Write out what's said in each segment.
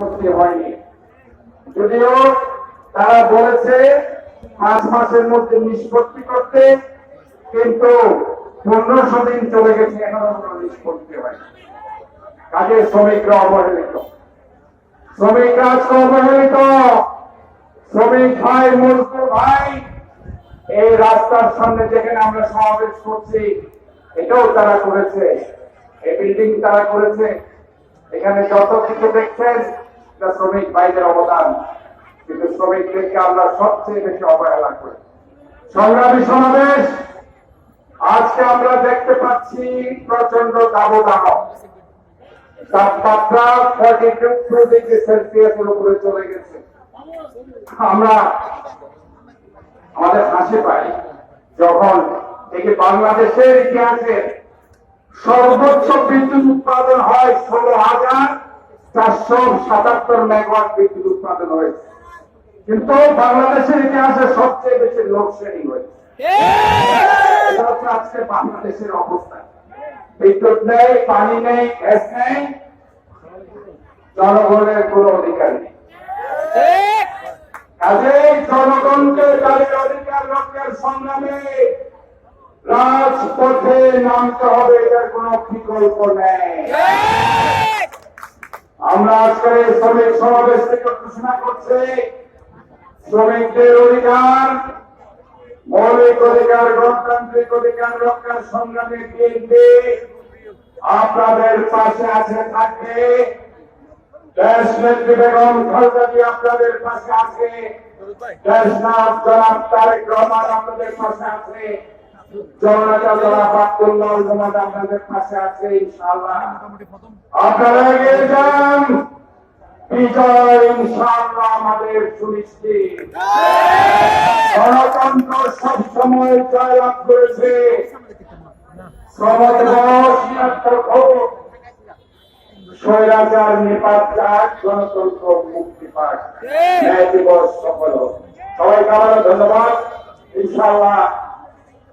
করতে হয়নি। যদিও তারা বলেছে পাঁচ মাসের মধ্যে নিষ্পত্তি করতে, কিন্তু পনেরোশো দিন চলে গেছে, এখনও নিষ্পত্তি হয়নি। কাজে শ্রমিকরা অবহেলিত। শ্রমিকরা আজকে অবহেলিত। শ্রমিক ভাই, মজদুর ভাই, এই রাস্তার সামনে যেখানে আমরা সমাবেশ করছি, এটাও তারা করেছে। এই বিল্ডিং তারা করেছে। এখানে যত কিছু দেখছেন এটা শ্রমিক ভাইদের অবদান, কিন্তু শ্রমিকদেরকে আমরা সবচেয়ে বেশি অবহেলা করি। সংগ্রামী সমাবেশ, আজকে আমরা দেখতে পাচ্ছি প্রচণ্ড দাবদাহ। তাপমাত্রা ফর্টি টু ডিগ্রি সেলসিয়াসের উপরে চলে গেছে। আমরা আমাদের হাসি পাই যখন দেখি বাংলাদেশের ইতিহাসে সর্বোচ্চ বিদ্যুৎ উৎপাদন হয় ষোলো হাজার চারশো সাতাত্তর মেগাওয়াট বিদ্যুৎ উৎপাদন হয়েছে। কিন্তু বাংলাদেশের ইতিহাসে সবচেয়ে বেশি লোডশেডিং হয়েছে। আজকে বাংলাদেশের অবস্থা। বিদ্যুৎ নেই, পানি নেই, গ্যাস নেই, জনগণের কোনো অধিকার নেই। কাজেই জনগণকে তাদের অধিকার রক্ষার সংগ্রামে রাজপথে নামতে হবে, এটার কোন বিকল্প নেই। আমরা আজকে শ্রমিক সমাবেশ থেকে ঘোষণা করছি। শ্রমিকদের অধিকার, মৌলিক অধিকার, গণতান্ত্রিক অধিকার রক্ষার সংগ্রামে বিএনপি আপনাদের পাশে আছে, থাকবে। আপনাদের পাশে আছে। আপনাদের পাশে আছে। জননেতা জনাব আব্দুল্লাহ জমাদ আপনাদের পাশে আছে ইনশাআল্লাহ। আপনারা এগিয়ে যান। বিজয় ইনশাআল্লাহ আমাদের সুনিশ্চিত। গণতন্ত্র সবসময় জয়লাভ করেছে। স্বৈরাচার নিপাত চাক গণতন্ত্র মুক্তি পাক। ন্যায় দিবস সফল সবাইকে আবারও ধন্যবাদ। ইনশাআল্লাহ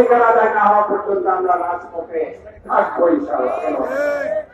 অধিকার আদায় না হওয়া পর্যন্ত আমরা রাজপথে থাকব ইনশাআল্লাহ।